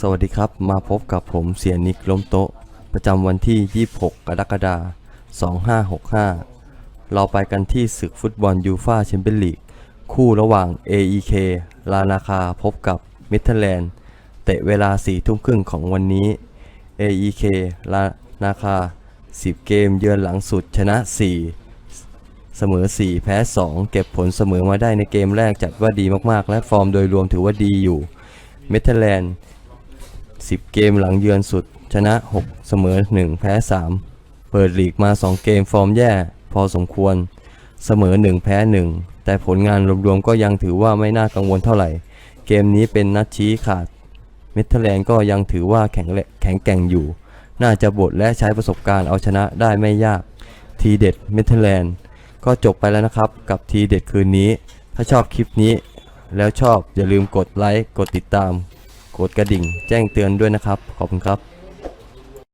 สวัสดีครับ มาพบกับผมเสียนิกล้มโต๊ะ ประจำวันที่ 26 กรกฎาคม 2565 เราไปกันที่ศึกฟุตบอลยูฟาแชมเปี้ยนลีก คู่ระหว่าง AEK ลานาคาพบกับมิเทแลนด์เตะเวลา 4 ทุ่มครึ่งของวันนี้ AEK ลานาคา 10 เกมเยือนหลังสุดชนะ 4 เสมอ 4 แพ้ 2 เก็บผลเสมอมาได้ในเกมแรกจัดว่าดีมากๆ และฟอร์มโดยรวมถือว่าดีอยู่เมทัลแลนด์ 10 เกมหลังเยือนสุด ชนะ 6 เสมอ 1 แพ้ 3 เปิดลีกมา 2 เกมฟอร์มแย่ พอสมควร เสมอ 1 แพ้ 1 แต่ผลงานรวมๆก็ยังถือว่าไม่น่ากังวลเท่าไหร่ เกมนี้เป็นนัดชี้ขาด เมทัลแลนด์ก็ยังถือว่าแข็งแข็งแกร่งอยู่ น่าจะบทและใช้ประสบการณ์เอาชนะได้ไม่ยาก ทีเด็ดเมทัลแลนด์ก็จบไปแล้วนะครับ กับทีเด็ดคืนนี้ ถ้าชอบคลิปนี้แล้วชอบอย่าลืมกดไลค์ กดติดตาม กดกระดิ่งแจ้งเตือนด้วยนะครับ ขอบคุณครับ